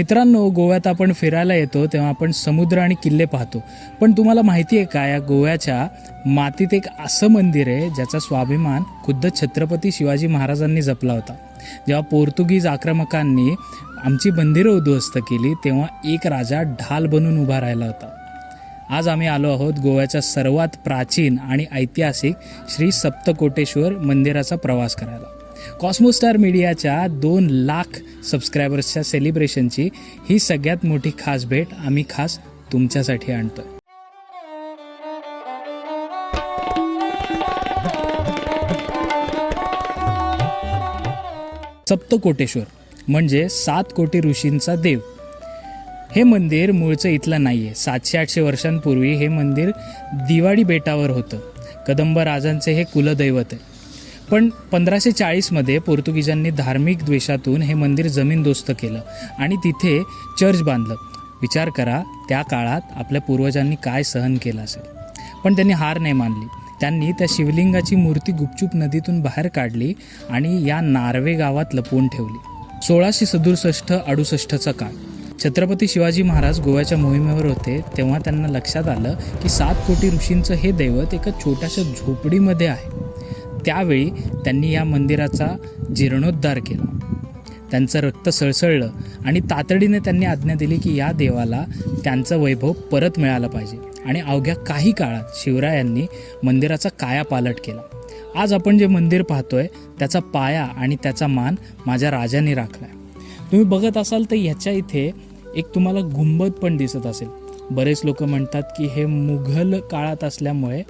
मित्रांनो गोव्यात आपण फिरायला येतो तेव्हा आपण समुद्र आणि किल्ले पाहतो. पण तुम्हाला माहिती आहे का या गोव्याच्या मातीत एक असं मंदिर आहे ज्याचा स्वाभिमान खुद्द छत्रपती शिवाजी महाराजांनी जपला होता. जेव्हा पोर्तुगीज आक्रमकांनी आमची मंदिरं उद्ध्वस्त केली तेव्हा एक राजा ढाल बनून उभा राहिला होता. आज आम्ही आलो आहोत गोव्याच्या सर्वात प्राचीन आणि ऐतिहासिक श्री सप्तकोटेश्वर मंदिराचा प्रवास करायला. कॉस्मोस्टार मीडियाच्या दोन लाख सबस्क्रायबर्सच्या सेलिब्रेशनची ही सगळ्यात मोठी खास भेट आम्ही खास तुमच्यासाठी आणतोय. सप्तकोटेश्वर म्हणजे सात कोटी ऋषींचा देव. हे मंदिर मूळचं इथलं नाही आहे सातशे आठशे वर्षांपूर्वी हे मंदिर दिवाळी बेटावर होतं. कदंब राजांचे हे कुलदैवत आहे. पण पंधराशे चाळीसमध्ये पोर्तुगीजांनी धार्मिक द्वेषातून हे मंदिर जमीनदोस्त केलं आणि तिथे चर्च बांधलं. विचार करा त्या काळात आपल्या पूर्वजांनी काय सहन केलं असेल. पण त्यांनी हार नाही मानली. त्यांनी त्या शिवलिंगाची मूर्ती गुपचूप नदीतून बाहेर काढली आणि या नार्वे गावात लपवून ठेवली. सोळाशे सदुसष्ट अडुसष्टचा काळ. छत्रपती शिवाजी महाराज गोव्याच्या मोहिमेवर होते तेव्हा त्यांना लक्षात आलं की सात कोटी ऋषींचं हे दैवत एका छोट्याशा झोपडीमध्ये आहे. त्यावेळी त्यांनी या मंदिराचा जीर्णोद्धार केला. त्यांचं रक्त सळसळलं आणि तातडीने त्यांनी आज्ञा दिली की या देवाला त्यांचं वैभव परत मिळालं पाहिजे आणि अवघ्या काही काळात शिवरायांनी मंदिराचा कायापालट केला. आज आपण जे मंदिर पाहतोय त्याचा पाया आणि त्याचा मान माझ्या राजाने राखलाय तुम्ही बघत असाल तर ह्याच्या इथे एक तुम्हाला गुंबद पण दिसत असेल. बरेच लोक म्हणतात की हे मुघल काळात असल्यामुळे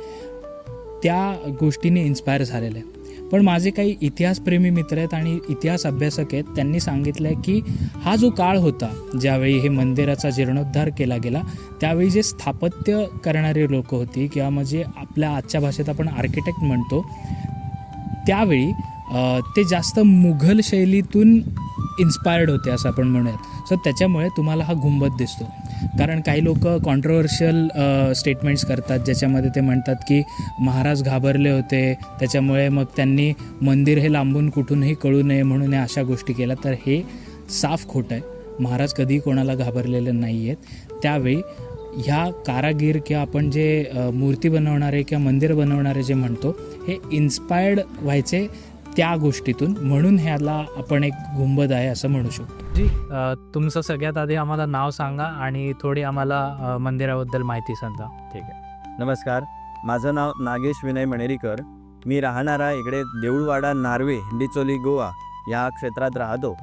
त्या गोष्टीने इन्स्पायर झालेलं आहे. पण माझे काही इतिहासप्रेमी मित्र आहेत आणि इतिहास अभ्यासक आहेत त्यांनी सांगितलं आहे की हा जो काळ होता ज्यावेळी हे मंदिराचा जीर्णोद्धार केला गेला त्यावेळी जे स्थापत्य करणारी लोक होती किंवा म्हणजे आपल्या आजच्या भाषेत आपण आर्किटेक्ट म्हणतो त्यावेळी ते जास्त मुघल शैलीतून इन्स्पायर्ड होते असं आपण म्हणूयात. सो त्याच्यामुळे तुम्हाला हा गुंबद दिसतो. कारण काही लोक कॉन्ट्रोवर्शियल स्टेटमेंट्स करतात. ज्याच्यामध्ये ते म्हणतात की महाराज घाबरले होते. त्याच्यामुळे मग त्यांनी मंदिर हे लांबून कुठूनही कळू नये म्हणून या अशा गोष्टी केल्या. तर हे साफ खोटं आहे. महाराज कधीही कोणाला घाबरलेले नाही आहेत त्यावेळी ह्या कारागीर किंवा आपण जे मूर्ती बनवणारे किंवा मंदिर बनवणारे जे म्हणतो हे इन्स्पायर्ड व्हायचे त्या गोष्टीतून. म्हणून ह्याला आपण एक गुंबद आहे असं म्हणू शकतो. जी तुमचं सगळ्यात आधी आम्हाला नाव सांगा आणि थोडी आम्हाला मंदिराबद्दल माहिती सांगा. ठीक आहे. नमस्कार. माझं नाव नागेश विनय मणेरीकर. मी राहणारा इकडे देऊळवाडा नार्वे हिंडीचोली गोवा या क्षेत्रात राहतो.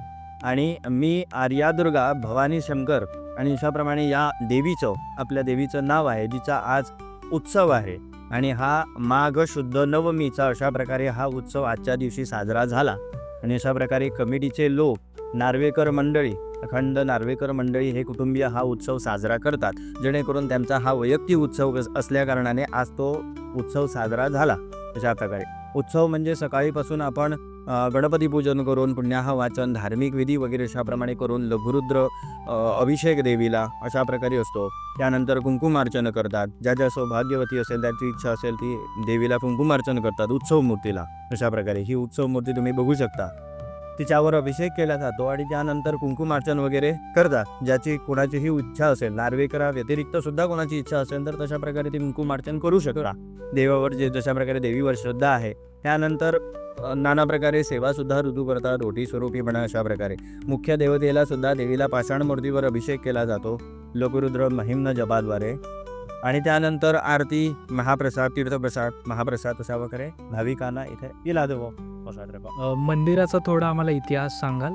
आणि मी आर्यादुर्गा भवानी शंकर आणि अशाप्रमाणे या देवीचं आपल्या देवीचं नाव आहे जिचा आज उत्सव आहे. आणि हा माघ शुद्ध नवमीचा अशा प्रकारे हा उत्सव आजच्या दिवशी साजरा झाला. आणि अशा प्रकारे कमिटीचे लोक नार्वेकर मंडळी. अखंड नार्वेकर मंडळी हे कुटुंबीय हा उत्सव साजरा करतात. जेणेकरून त्यांचा हा वैयक्तिक उत्सव असल्याकारणाने आज तो उत्सव साजरा झाला. अशा प्रकारे. उत्सव म्हणजे सकाळीपासून आपण गणपती पूजन करून पुण्याह वाचन धार्मिक विधी वगैरे अशाप्रमाणे करून लघुरुद्र अभिषेक देवीला अशा प्रकारे असतो. त्यानंतर कुंकुमार्चन करतात. ज्या ज्या सौभाग्यवती असेल त्याची इच्छा असेल ती देवीला कुंकुमार्चन करतात उत्सव मूर्तीला. अशा प्रकारे. ही उत्सव मूर्ती तुम्ही बघू शकता. तिच्यावर अभिषेक केला जातो आणि त्यानंतर कुंकुमार्चन वगैरे करतात ज्याची कोणाचीही इच्छा असेल. नार्वेकरा व्यतिरिक्त सुद्धा कोणाची इच्छा असेल तर तशा प्रकारे ती कुंकुमार्चन करू शकता देवावर जे जशा प्रकारे देवीवर श्रद्धा आहे त्यानंतर नाना प्रकारे सेवासुद्धा ऋतू करतात रोटी स्वरूपी म्हणा अशा प्रकारे. मुख्य देवतेला सुद्धा देवीला पाषाण मूर्तीवर अभिषेक केला जातो लोकरुद्र महिम्न जपाद्वारे. आणि त्यानंतर आरती महाप्रसाद तीर्थप्रसाद महाप्रसाद असा वगैरे भाविकांना इथे दिला अ, मंदिराचा थोडा आम्हाला इतिहास सांगाल.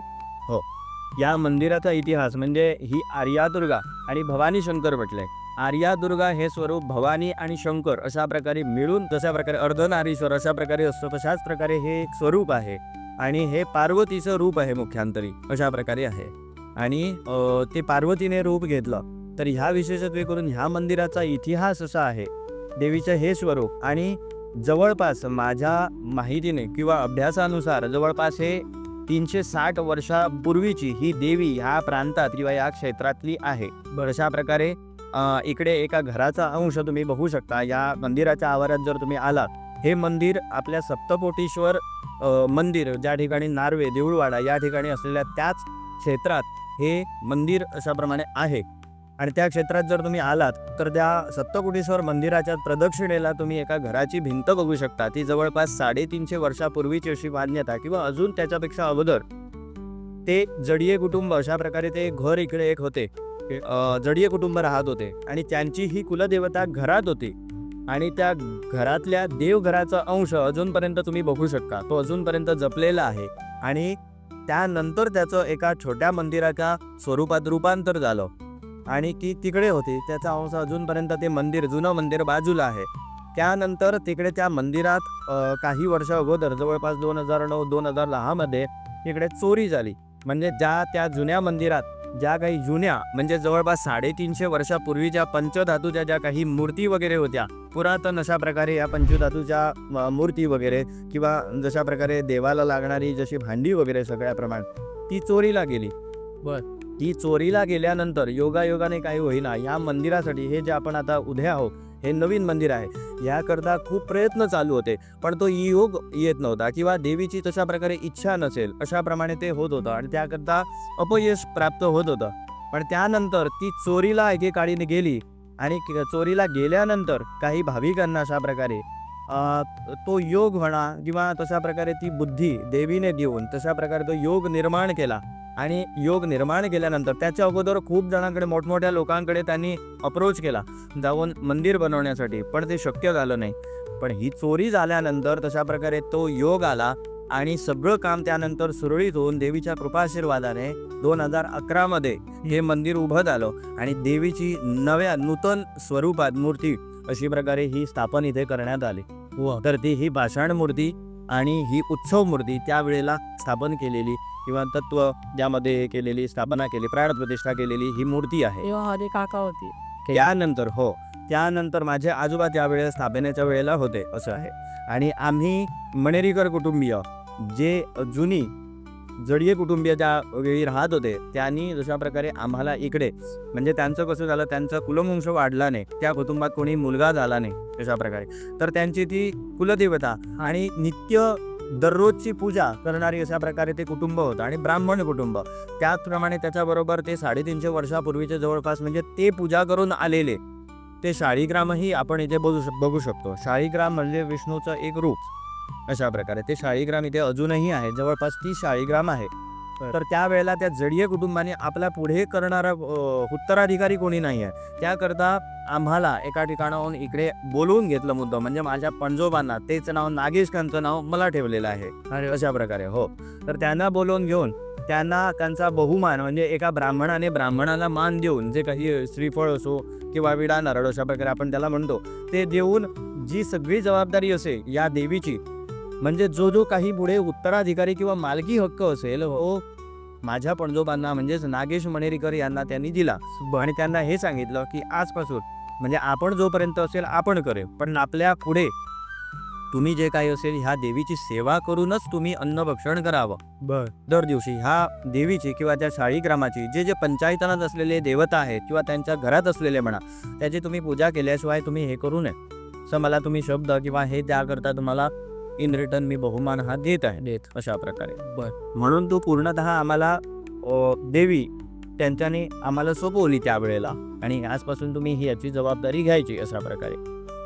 या मंदिराचा इतिहास म्हणजे ही आर्यादुर्गा आणि भवानी शंकर म्हटलंय. आर्यादुर्गा हे स्वरूप भवानी आणि शंकर अशा प्रकारे मिळून जशा प्रकारे अर्धनारीश्वर अशा प्रकारे असतो तशाच प्रकारे हे एक स्वरूप आहे आणि हे पार्वतीचं रूप आहे मुख्यांतरी अशा प्रकारे आहे. आणि अ, ते पार्वतीने रूप घेतलं तर ह्या विशेषत्वे करून ह्या मंदिराचा इतिहास असा आहे. देवीचं हे स्वरूप आणि जवळपास माझ्या माहितीने किंवा अभ्यासानुसार जवळपास हे तीनशे साठ वर्षापूर्वीची ही देवी ह्या प्रांतात किंवा या क्षेत्रातली आहे. अशा प्रकारे इकडे एका घराचा अंश तुम्ही बघू शकता. या मंदिराच्या आवारात जर तुम्ही आलात हे मंदिर आपल्या सप्तकोटीश्वर मंदिर ज्या ठिकाणी नार्वे देऊळवाडा या ठिकाणी असलेल्या त्याच क्षेत्रात हे मंदिर अशाप्रमाणे आहे. आणि त्या क्षेत्रात जर तुम्ही आलात तर त्या सप्तकुटीश्वर मंदिराच्या प्रदक्षिणेला तुम्ही एका घराची भिंत बघू शकता. ती जवळपास साडेतीनशे वर्षापूर्वीची अशी मान्यता किंवा अजून त्याच्यापेक्षा अगोदर. ते जडिये कुटुंब अशा प्रकारे ते घर इकडे एक होते. जडिये कुटुंब राहत होते आणि त्यांची ही कुलदेवता घरात होती. आणि त्या घरातल्या देवघराचा अंश अजूनपर्यंत तुम्ही बघू शकता. तो अजूनपर्यंत जपलेला आहे. आणि त्यानंतर त्याचं एका छोट्या मंदिराच्या स्वरूपात रूपांतर झालं. आणि ती तिकडे होती. त्याचा अंश अजूनपर्यंत ते मंदिर जुनं मंदिर बाजूला आहे. त्यानंतर तिकडे त्या मंदिरात काही वर्ष अगोदर जवळपास दोन हजार नऊ दोन हजार दहामध्ये इकडे चोरी झाली. म्हणजे ज्या त्या जुन्या मंदिरात ज्या काही जुन्या म्हणजे जवळपास साडेतीनशे वर्षापूर्वीच्या पंचधातूच्या ज्या काही मूर्ती वगैरे होत्या पुरातन अशा प्रकारे या पंचधातूच्या मूर्ती वगैरे किंवा जशा प्रकारे देवाला लागणारी जशी भांडी वगैरे सगळ्या प्रमाण ती चोरीला गेली. बर. ती चोरीला गेल्यानंतर योगायोगाने काही होईना. या मंदिरासाठी हे जे आपण आता उभे आहोत हे नवीन मंदिर आहे. याकरता खूप प्रयत्न चालू होते. पण तो योग येत नव्हता किंवा देवीची तशा प्रकारे इच्छा नसेल अशाप्रमाणे ते होत होतं आणि त्याकरता अपयश प्राप्त होत होतं. पण त्यानंतर ती चोरीला एकेकाळीने गेली आणि चोरीला गेल्यानंतर काही भाविकांना अशा प्रकारे तो योग म्हणा किंवा तशा प्रकारे ती बुद्धी देवीने देऊन तशा प्रकारे तो योग निर्माण केला. आणि योग निर्माण केल्यानंतर त्याच्या अगोदर खूप जणांकडे मोठमोठ्या लोकांकडे त्यांनी अप्रोच केला. जाऊन मंदिर बनवण्यासाठी. पण ते शक्य झालं नाही. पण ही चोरी झाल्यानंतर तशा प्रकारे तो योग आला आणि सगळं काम त्यानंतर सुरळीत होऊन देवीच्या कृपाशीर्वादाने दोन हजार अकरामध्ये हे मंदिर उभं झालं. आणि देवीची नव्या नूतन स्वरूपात मूर्ती अशी प्रकारे ही स्थापन इथे करण्यात आली. व तर ती ही पाषाण मूर्ती आणि ही उत्सव मूर्ती त्यावेळेला स्थापन केलेली किंवा तत्व ज्यामध्ये केलेली स्थापना केली प्राणप्रतिष्ठा केलेली ही मूर्ती आहे. हरे काका होती. त्यानंतर हो. त्यानंतर माझे आजोबा त्यावेळेला स्थापनेच्या वेळेला होते असं आहे. आणि आम्ही मणेरीकर कुटुंबीय जे जुनी जडीये कुटुंबीय ज्या वेळी राहत होते त्यांनी जशा प्रकारे आम्हाला इकडे म्हणजे त्यांचं कसं झालं त्यांचा कुलवंश वाढला नाही त्या कुटुंबात कोणी मुलगा झाला नाही तशा प्रकारे. तर त्यांची ती कुलदेवता आणि नित्य दररोजची पूजा करणारी अशा प्रकारे ते कुटुंब होतं आणि ब्राह्मण कुटुंब. त्याचप्रमाणे त्याच्याबरोबर ते साडेतीनशे वर्षापूर्वीचे जवळपास म्हणजे ते पूजा करून आलेले. ते शाळीग्रामही आपण इथे बघू शक बघू शकतो. शाळीग्राम म्हणजे विष्णूचं एक रूप. अशा प्रकारे. ते शाळीग्राम इथे अजूनही आहे. जवळपास ती शाळीग्राम आहे. तर त्यावेळेला त्या जडीय कुटुंबाने आपला पुढे करणारा उत्तराधिकारी कोणी नाही आहे त्याकरता आम्हाला एका ठिकाणाहून इकडे बोलवून घेतलं मुद्दा म्हणजे माझ्या पणजोबांना तेच नाव नागेशकांचं नाव मला ठेवलेलं आहे. अरे अशा प्रकारे हो. तर त्यांना बोलवून घेऊन त्यांना त्यांचा बहुमान म्हणजे एका ब्राह्मणाने ब्राह्मणाला मान देऊन जे काही श्रीफळ असो किंवा विडा नारळ अशा प्रकारे आपण त्याला म्हणतो ते देऊन जी सगळी जबाबदारी असेल या देवीची म्हणजे जो जो काही पुढे उत्तराधिकारी किंवा मालकी हक्क असेल हो माझ्या पणजोबांना म्हणजेच नागेश मणेरीकर यांना त्यांनी दिला. आणि त्यांना हे सांगितलं की आजपासून म्हणजे आपण जोपर्यंत असेल आपण करेल. पण आपल्या पुढे तुम्ही जे काही असेल ह्या देवीची सेवा करूनच तुम्ही अन्नभक्षण करावं. बर. दर दिवशी ह्या देवीची किंवा त्या शाळीग्रामाची जे जे पंचायतनात असलेले देवता आहेत किंवा त्यांच्या घरात असलेले म्हणा त्याची तुम्ही पूजा केल्याशिवाय तुम्ही हे करू नये. असं मला तुम्ही शब्द किंवा हे त्याकरता तुम्हाला इन रिटर्न मी बहुमान हा देत आहे. देत. अशा प्रकारे. बर. म्हणून तो पूर्णतः आम्हाला अ, देवी त्यांच्याने आम्हाला सोपवली त्यावेळेला. आणि आजपासून तुम्ही ही याची जबाबदारी घ्यायची अशा प्रकारे.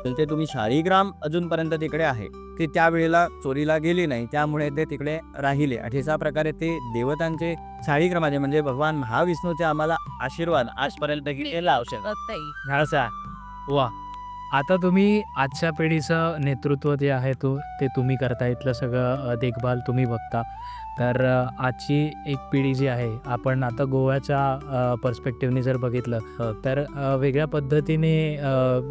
तर ते तुम्ही शाळीग्राम अजूनपर्यंत तिकडे आहे. ते त्यावेळेला चोरीला गेली नाही. त्यामुळे ते तिकडे राहिले. आणि अशा प्रकारे ते देवतांचे शाळीग्रामाचे म्हणजे भगवान महाविष्णूचे आम्हाला आशीर्वाद आजपर्यंत गेला औषध वा. आता तुम्ही आजच्या पिढीचं नेतृत्व जे आहे तो ते तुम्ही करता. इथलं सगळं देखभाल तुम्ही बघता. तर आजची एक पिढी जी आहे आपण आता गोव्याच्या पर्स्पेक्टिव्हने जर बघितलं तर वेगळ्या पद्धतीने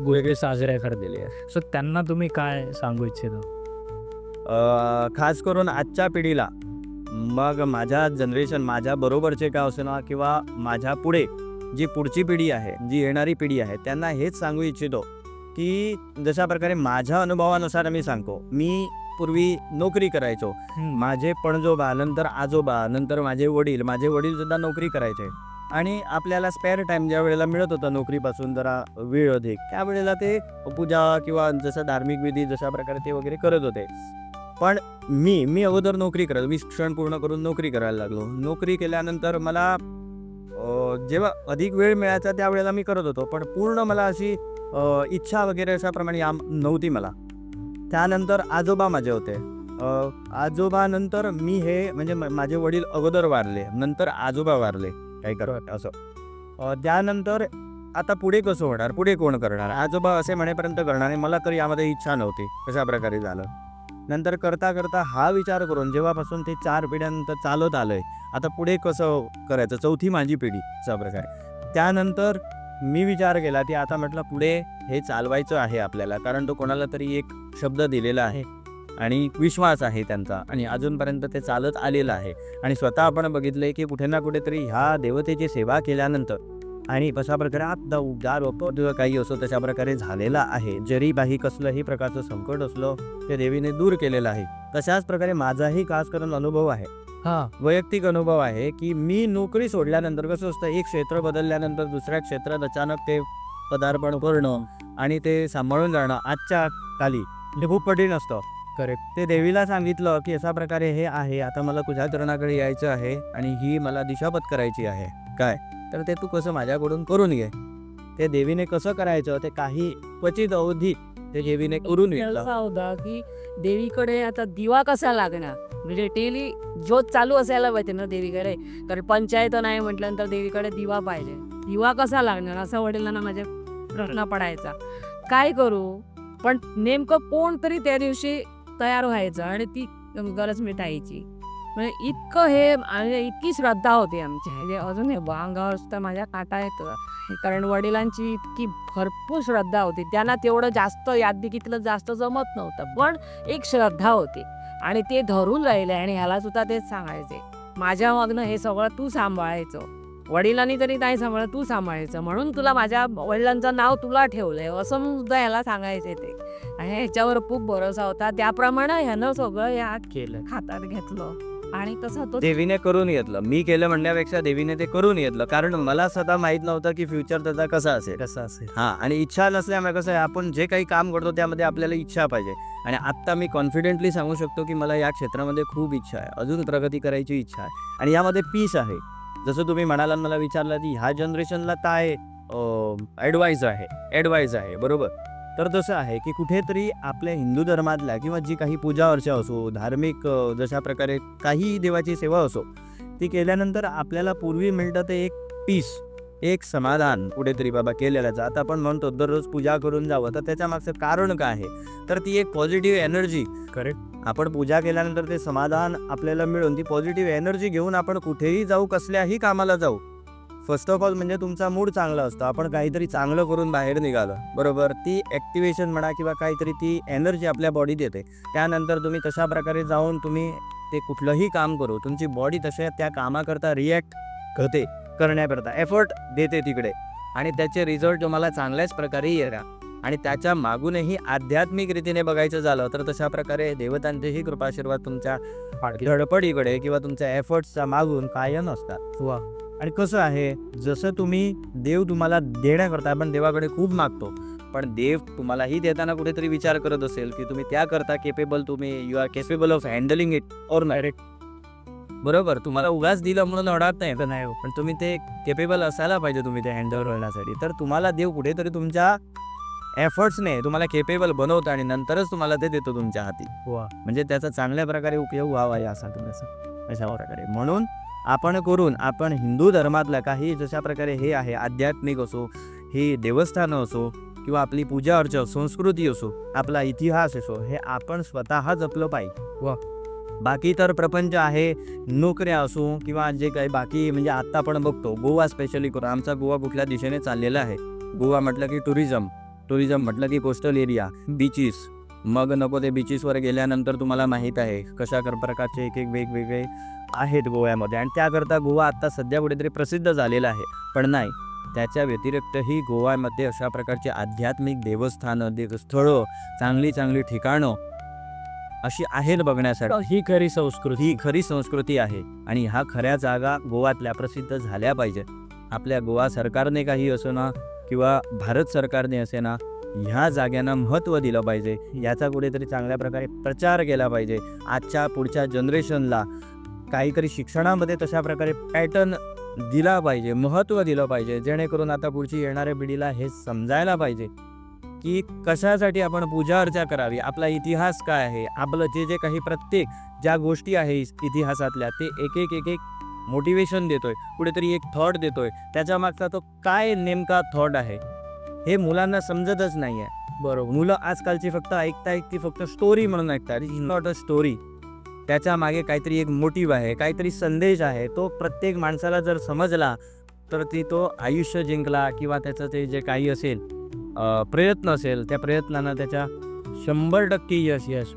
वेगळे साजरे करलेले आहे सो त्यांना तुम्ही काय सांगू इच्छिता? खास करून आजच्या पिढीला मग माझ्या जनरेशन माझ्या बरोबरचे का ना किंवा माझ्या पुढे जी पुढची पिढी आहे जी येणारी पिढी आहे त्यांना हेच सांगू इच्छितो. की जशा प्रकारे माझ्या अनुभवानुसार मी सांगतो मी पूर्वी नोकरी करायचो. माझे पणजोबा नंतर आजोबा नंतर माझे वडील माझे वडील सुद्धा नोकरी करायचे. आणि आपल्याला स्पेअर टाईम ज्या वेळेला मिळत होता नोकरीपासून जरा वेळ अधिक त्यावेळेला ते पूजा किंवा जसं धार्मिक विधी जशा प्रकारे ते वगैरे करत होते. पण मी मी अगोदर नोकरी करत मी शिक्षण पूर्ण करून नोकरी करायला लागलो. नोकरी केल्यानंतर मला जेव्हा अधिक वेळ मिळायचा त्यावेळेला मी करत होतो. पण पूर्ण मला अशी इच्छा वगैरे अशाप्रमाणे आम नव्हती मला. त्यानंतर आजोबा माझे होते. आजोबानंतर मी हे म्हणजे माझे वडील अगोदर वारले नंतर आजोबा वारले. काही करत असं. त्यानंतर आता पुढे कसं होणार? पुढे कोण करणार? आजोबा असे म्हणेपर्यंत करणार आणि मला तर यामध्ये इच्छा नव्हती. कशा प्रकारे झालं. नंतर करता करता हा विचार करून जेव्हापासून ते चार पिढ्यानंतर चालत आलंय आता पुढे कसं करायचं? चौथी माझी पिढी. अशा प्रकारे. त्यानंतर मी विचार केला की आता म्हटलं पुढे हे चालवायचं आहे आपल्याला कारण तो कोणाला तरी एक शब्द दिलेला आहे आणि विश्वास आहे त्यांचा आणि अजूनपर्यंत ते चालत आलेलं आहे. आणि स्वतः आपण बघितलंय की कुठे ना कुठेतरी ह्या देवतेची सेवा केल्यानंतर आणि कशा प्रकारे आता उद्धार होतो काही असो तशा प्रकारे झालेला आहे. जरी काही कसलंही प्रकारचं संकट असलं ते देवीने दूर केलेलं आहे. तशाच प्रकारे माझाही खास करून अनुभव आहे. हा. वैयक्तिक अनुभव आहे की मी नोकरी सोडल्यानंतर कसं असतं एक क्षेत्र बदलल्यानंतर दुसऱ्या क्षेत्रात अचानक ते पदार्पण करणं आणि ते सांभाळून जाणं आजच्या काली हे खूप कठीण असतं. करेक्ट. ते देवीला सांगितलं की अशा प्रकारे हे आहे आता मला तुझ्या चरणाकडे यायचं आहे आणि ही मला दिशापत करायची आहे. काय? तर ते तू कसं माझ्याकडून करून घे. ते देवीने कसं करायचं ते काही क्वचित अवधीत ते देवीने करून घेतलं. की देवीकडे आता दिवा कसा लागणार? म्हणजे डेली ज्योत चालू असायला पाहिजे ना देवीकडे. कारण पंचायत नाही म्हटल्यानंतर देवीकडे दिवा पाहिजे. दिवा कसा लागणार असा वडिलांना माझ्या प्रश्न पडायचा. काय करू? पण नेमकं कोण तरी त्या दिवशी तयार व्हायचं आणि ती गरज मिटायची. म्हणजे इतकं हे म्हणजे इतकी श्रद्धा होती आमची. म्हणजे अजून हे अंगावर सुद्धा माझ्या काटा येतं कारण वडिलांची इतकी भरपूर श्रद्धा होती. त्यांना तेवढं जास्त यादगिरीतलं जास्त जमत नव्हतं. पण एक श्रद्धा होती. आणि ते धरून राहिले आणि ह्याला सुद्धा तेच सांगायचे. माझ्या मागनं हे सगळं तू सांभाळायचं. वडिलांनी तरी नाही सांभाळलं तू सांभाळायचं. म्हणून तुला माझ्या वडिलांचं नाव तुला ठेवलंय. असं सुद्धा ह्याला सांगायचे ते. आणि ह्याच्यावर खूप भरोसा होता. त्याप्रमाणे ह्यानं सगळं या केलं. खातात घेतलं. आणि तसं तो देवीने करून घेतलं. मी केलं म्हणण्यापेक्षा देवीने ते करून घेतलं. कारण मला स्वतः माहीत नव्हतं की फ्युचर त्याचा कसा असेल. कसं असेल. हां आणि इच्छा नसल्यामुळे कसं आहे आपण जे काही काम करतो त्यामध्ये आपल्याला इच्छा पाहिजे. आणि आत्ता मी कॉन्फिडेंटली सांगू शकतो की मला या क्षेत्रामध्ये खूप इच्छा आहे. अजून प्रगती करायची इच्छा आहे. आणि यामध्ये पीस आहे. जसं तुम्ही म्हणाला मला विचारलं की ह्या जनरेशनला काय ॲडवाईज आहे? ॲडवाईज आहे बरोबर? तर तसं आहे की कुठेतरी आपल्या हिंदू धर्मातल्या किंवा जी काही पूजा अर्चा असो धार्मिक जशा प्रकारे काही देवाची सेवा असो ती केल्यानंतर आपल्याला पूर्वी मिळतं ते एक पीस एक समाधान कुठेतरी बाबा केलेल्याचं आता आपण म्हणतो दररोज पूजा करून जावं तर त्याच्या मागचं कारण काय आहे? तर ती एक पॉझिटिव्ह एनर्जी करेक्ट आपण पूजा केल्यानंतर ते समाधान आपल्याला मिळून ती पॉझिटिव्ह एनर्जी घेऊन आपण कुठेही जाऊ कसल्याही कामाला जाऊ फर्स्ट ऑफ ऑल म्हणजे तुमचा मूड चांगला असतो. आपण काहीतरी चांगलं करून बाहेर निघालं. बरोबर? ती ॲक्टिवेशन म्हणा किंवा काहीतरी ती एनर्जी आपल्या बॉडीत येते त्यानंतर तुम्ही तशा प्रकारे जाऊन तुम्ही ते कुठलंही काम करू तुमची बॉडी तशा त्या कामाकरता रिॲक्ट करते करण्याकरता. एफर्ट देते तिकडे. आणि त्याचे रिझल्ट तुम्हाला चांगल्याच प्रकारे येणार. आणि त्याच्या मागूनही आध्यात्मिक रीतीने बघायचं झालं तर तशा प्रकारे देवतांचेही कृपाशीर्वाद तुमच्या धडपडीकडे किंवा तुमच्या एफर्ट्सच्या मागून कायम असतात. वा आणि कसं आहे जसं तुम्ही देव तुम्हाला देण्याकरता आपण देवाकडे खूप मागतो. पण देव तुम्हालाही देताना कुठेतरी विचार करत असेल की तुम्ही त्याकरता केपेबल तुम्ही you are capable of handling it और डायरेक्ट बरोबर तुम्हाला उगाच दिलं म्हणून अडत नाही तर नाही हो. पण तुम्ही ते केपेबल असायला पाहिजे तुम्ही ते हँडल करण्यासाठी. तर तुम्हाला देव कुठेतरी तुमच्या एफर्ट्सने तुम्हाला केपेबल बनवतं आणि नंतरच तुम्हाला ते देतो तुमच्या हाती. म्हणजे त्याचा चांगल्या प्रकारे उपयोग व्हावा या असा तुम्ही असं अशा प्रकारे. म्हणून आपण करून आपण हिंदू धर्मातल्या काही जशा प्रकारे हे आहे आध्यात्मिक असो हे देवस्थानं असो किंवा आपली पूजा अर्चा संस्कृती असो आपला इतिहास असो हे आपण स्वतः जपलं पाहिजे. व बाकी तर प्रपंच आहे नोकऱ्या असो किंवा जे काही बाकी म्हणजे आत्ता आपण बघतो गोवा स्पेशली करून आमचा गोवा कुठल्या दिशेने चाललेला आहे? गोवा म्हटलं की टुरिझम टुरिझम म्हटलं की कोस्टल एरिया बीचीस मग नको ते बीचीसवर गेल्यानंतर तुम्हाला माहीत आहे कशा प्रकारचे एक एक वेगवेगळे आहेत गोव्यामध्ये आणि त्याकरता गोवा आत्ता सध्या कुठेतरी प्रसिद्ध झालेला आहे. पण नाही त्याच्या व्यतिरिक्तही गोव्यामध्ये अशा प्रकारचे आध्यात्मिक देवस्थानं देव स्थळं चांगली चांगली ठिकाणं अशी आहेत बघण्यासाठी ही खरी संस्कृती. ही खरी संस्कृती आहे आणि ह्या खऱ्या जागा गोवातल्या प्रसिद्ध झाल्या पाहिजेत आपल्या गोवा सरकारने काही असो ना किंवा भारत सरकारने असे ना ह्या जाग्यांना महत्त्व दिलं पाहिजे. याचा कुठेतरी चांगल्या प्रकारे प्रचार केला पाहिजे. आजच्या पुढच्या जनरेशनला काहीतरी शिक्षणामध्ये तशा प्रकारे पॅटर्न दिला पाहिजे महत्त्व दिलं पाहिजे जेणेकरून आता पुढची येणाऱ्या पिढीला हे समजायला पाहिजे की कशासाठी आपण पूजा अर्चा करावी आपला इतिहास काय आहे आपलं जे जे काही प्रत्येक ज्या गोष्टी आहे इतिहासातल्या ते एक एक एक एक मोटिवेशन देतोय कुठेतरी एक थॉट देतोय त्याच्या मागचा तो काय नेमका थॉट आहे हे मुलांना समजतच नाही आहे बरोबर. मुलं आजकालची फक्त ऐकतायत ती फक्त स्टोरी म्हणून ऐकतात. इज नॉट अ स्टोरी त्याच्यामागे काहीतरी एक मोटिव्ह आहे काहीतरी संदेश आहे. तो प्रत्येक माणसाला जर समजला तर ती तो आयुष्य जिंकला किंवा त्याचं ते जे काही असेल प्रयत्न असेल त्या प्रयत्नानं त्याच्या शंभर टक्के यश यश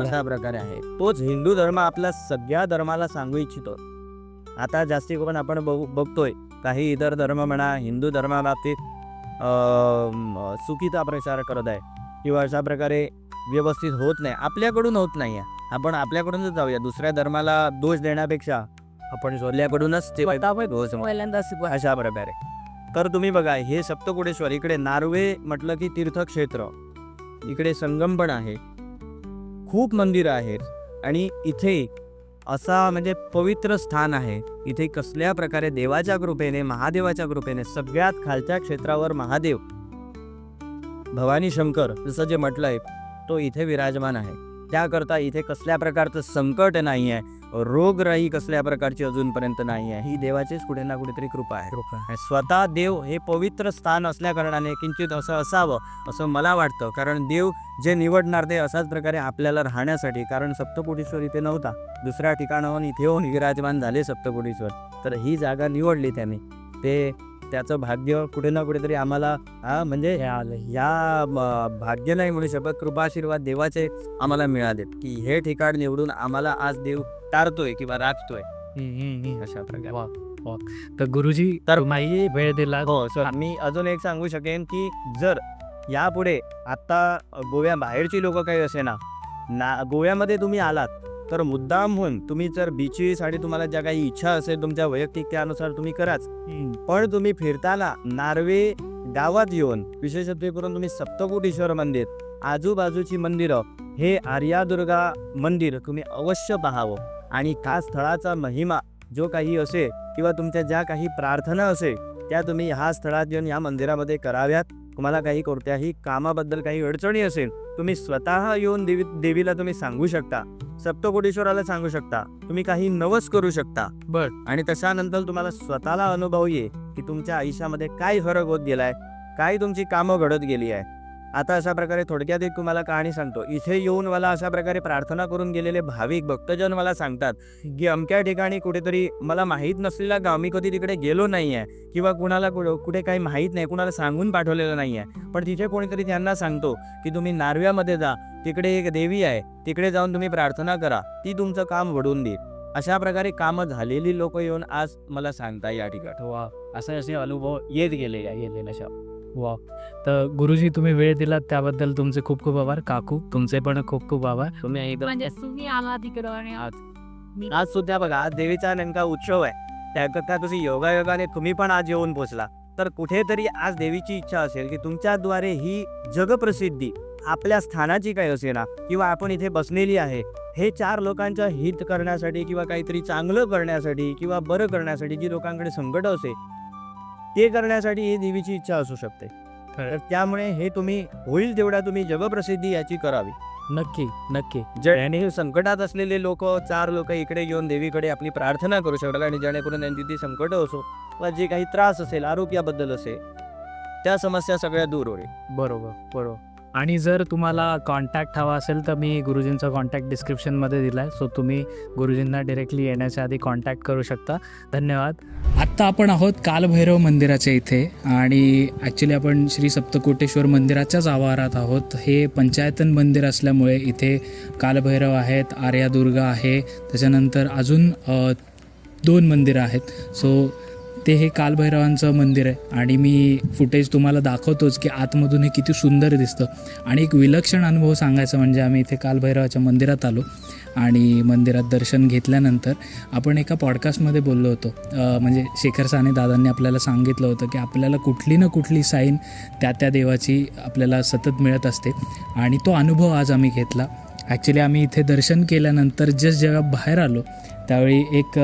अशा प्रकारे आहे. तोच हिंदू धर्म आपल्या सगळ्या धर्माला सांगू इच्छितो. आता जास्ती करून आपण बघू बघतोय काही इतर धर्म म्हणा हिंदू धर्माबाबतीत चुकीचा प्रचार करत आहे. किंवा अशा प्रकारे व्यवस्थित होत नाही. आपल्याकडून होत नाही आहे आपण आपल्याकडूनच जाऊया. दुसऱ्या धर्माला दोष देण्यापेक्षा आपण शोधल्याकडूनच ते दोष शिकवा अशा प्रकारे. तर तुम्ही बघा हे सप्तकोटेश्वर इकडे नार्वे म्हटलं की तीर्थक्षेत्र. इकडे संगम पण आहे. खूप मंदिरं आहेत. आणि इथे असा म्हणजे पवित्र स्थान आहे. इथे कसल्या प्रकारे देवाच्या कृपेने महादेवाच्या कृपेने सगळ्यात खालच्या क्षेत्रावर महादेव भवानी शंकर जसं जे म्हटलंय तो इथे विराजमान आहे. त्याकरता इथे कसल्या प्रकारचं संकट नाही आहे रोगराई कसल्या प्रकारची अजूनपर्यंत नाही आहे ही देवाचीच कुठे ना कुठेतरी कृपा आहे. स्वतः देव हे पवित्र स्थान असल्या कारणाने किंचित असं असावं असं मला वाटतं. कारण देव जे निवडणार ते अशाच प्रकारे आपल्याला राहण्यासाठी कारण सप्तकोटीश्वर इथे नव्हता. दुसऱ्या ठिकाणाहून इथे येऊन विराजमान झाले सप्तकोटीश्वर. तर ही जागा निवडली त्यांनी. ते त्याचं भाग्य कुठे ना कुठेतरी आम्हाला हा म्हणजे या भाग्य नाही म्हणू शकत कृपाशीर्वाद देवाचे आम्हाला मिळालेत. की हे ठिकाण निवडून आम्हाला आज देव टारतोय किंवा राखतोय. अशा प्रकारे. तर गुरुजी तर माही वेळ दिला. हो सर मी अजून एक सांगू शकेन की जर यापुढे आता गोव्या बाहेरची लोक काही असे ना गोव्यामध्ये तुम्ही आलात तर मुद्दाम होऊन तुम्ही जर बीचेस आणि तुम्हाला ज्या काही इच्छा असेल तुमच्या वैयक्तिक त्यानुसार तुम्ही कराच. पण तुम्ही फिरताना नार्वे गावात येऊन विशेषत्वे करून तुम्ही सप्तकोटीश्वर मंदिर आजूबाजूची मंदिरं हे आर्यादुर्गा मंदिर तुम्ही अवश्य पाहावं. आणि त्या स्थळाचा महिमा जो काही असेल किंवा तुमच्या ज्या काही प्रार्थना असेल त्या तुम्ही ह्या स्थळात येऊन या मंदिरामध्ये कराव्यात. तुम्हाला काही कोणत्याही कामाबद्दल काही अडचणी असेल तुम्ही स्वतः येऊन देवी देवीला तुम्ही सांगू शकता. सप्तकोटीश्वराला सांगू शकता. तुम्ही काही नवस करू शकता. बर. आणि तशानंतर तुम्हाला स्वतःला अनुभव ये की तुमच्या आयुष्यामध्ये काय फरक होत गेलाय काय तुमची कामं घडत गेली आहे. आता अशा प्रकारे थोडक्यात एक तुम्हाला कहाणी सांगतो. इथे येऊन मला अशा प्रकारे प्रार्थना करून गेलेले भाविक भक्तजन मला सांगतात की अमक्या ठिकाणी कुठेतरी मला माहीत नसलेला गाव मी कधी तिकडे गेलो नाही आहे किंवा कुणाला कुठं कुठे काही माहीत नाही कुणाला सांगून पाठवलेलं नाही आहे पण तिथे कोणीतरी त्यांना सांगतो की तुम्ही नार्व्यामध्ये जा तिकडे एक देवी आहे तिकडे जाऊन तुम्ही प्रार्थना करा ती तुमचं काम वडून देईल. अशा प्रकारे कामं झालेली लोक येऊन आज मला सांगता या ठिकाणी. वा असे असे अनुभव येत गेले या गेले अशा. वा तर गुरुजी तुम्ही वेळ दिलात त्याबद्दल तुमचे खूप खूप आभार. काकू तुमचे पण खूप खूप आभार. तुम्ही एकदम म्हणजे तुम्ही आला तिकडं आणि आज आज सुद्धा बघा आज देवीचा नेमका उत्सव आहे. त्याकरता तुम्ही योगायोगाने तुम्ही पण आज येऊन पोचला. तर कुठेतरी आज देवीची इच्छा असेल की तुमच्याद्वारे ही जगप्रसिद्धी आपल्या स्थानाची काही असे ना किंवा आपण इथे बसलेली आहे हे चार लोकांचं हित करण्यासाठी किंवा काहीतरी चांगलं करण्यासाठी किंवा बरं करण्यासाठी जी लोकांकडे संकट असे ते करण्यासाठी ही देवीची इच्छा असू शकते. तर त्यामुळे हे तुम्ही होईल तेवढ्या तुम्ही जगप्रसिद्धी याची करावी. नक्की नक्की. ज्याने संकटात असलेले लोक चार लोक इकडे येऊन देवीकडे आपली प्रार्थना करू शकतात आणि जेणेकरून त्यांची ती संकट असो किंवा जे काही त्रास असेल आरोग्याबद्दल असेल त्या समस्या सगळ्या दूर होईल. बरोबर बरोबर. आणि जर तुम्हाला कॉन्टॅक्ट हवा असेल तर मी गुरुजींचा कॉन्टॅक्ट डिस्क्रिप्शनमध्ये दिला आहे सो तुम्ही गुरुजींना डिरेक्टली येण्याच्या आधी कॉन्टॅक्ट करू शकता. धन्यवाद. आत्ता आपण आहोत कालभैरव मंदिराच्या इथे. आणि ॲक्च्युली आपण श्री सप्तकोटेश्वर मंदिराच्याच आवारात आहोत. हे पंचायतन मंदिर असल्यामुळे इथे कालभैरव आहेत आर्यादुर्गा आहे. त्याच्यानंतर अजून दोन मंदिरं आहेत. सो ते हे कालभैरवांचं मंदिर आहे. आणि मी फुटेज तुम्हाला दाखवतोच की आतमधून हे किती सुंदर दिसतं. आणि एक विलक्षण अनुभव सांगायचा म्हणजे आम्ही इथे कालभैरवाच्या मंदिरात आलो. आणि मंदिरात दर्शन घेतल्यानंतर आपण एका पॉडकास्टमध्ये बोललो होतो. म्हणजे शेखर साने दादांनी आपल्याला सांगितलं होतं की आपल्याला कुठली ना कुठली साईन त्या त्या देवाची आपल्याला सतत मिळत असते. आणि तो अनुभव आज आम्ही घेतला. ॲक्च्युली आम्ही इथे दर्शन केल्यानंतर जस्ट जेव्हा बाहेर आलो त्यावेळी एक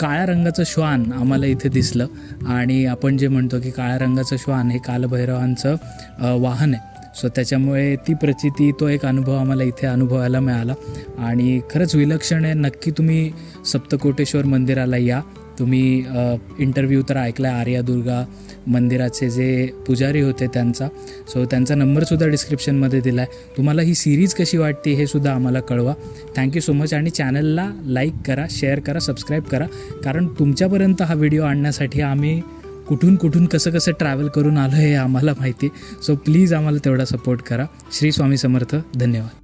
काळ्या रंगाचं श्वान आम्हाला इथे दिसलं. आणि आपण जे म्हणतो की काळ्या रंगाचं श्वान हे कालभैरवांचं वाहन आहे. सो त्याच्यामुळे ती प्रचिती तो एक अनुभव आम्हाला इथे अनुभवायला मिळाला. आणि खरंच विलक्षण आहे नक्की तुम्ही सप्तकोटेश्वर मंदिराला या. तुम्ही इंटरव्ह्यू तर ऐकला आर्या दुर्गा मंदिराचे जे पुजारी होते त्यांचा. सो त्यांचा नंबरसुद्धा डिस्क्रिप्शनमध्ये दिला आहे तुम्हाला ही सिरीज कशी वाटते हे सुद्धा आम्हाला कळवा. थँक्यू सो मच आणि चॅनलला लाईक करा शेअर करा सबस्क्राईब करा. कारण तुमच्यापर्यंत हा व्हिडिओ आणण्यासाठी आम्ही कुठून कुठून कसं कसं ट्रॅव्हल करून आलो हे आम्हाला माहिती. सो प्लीज आम्हाला तेवढा सपोर्ट करा. श्री स्वामी समर्थ धन्यवाद.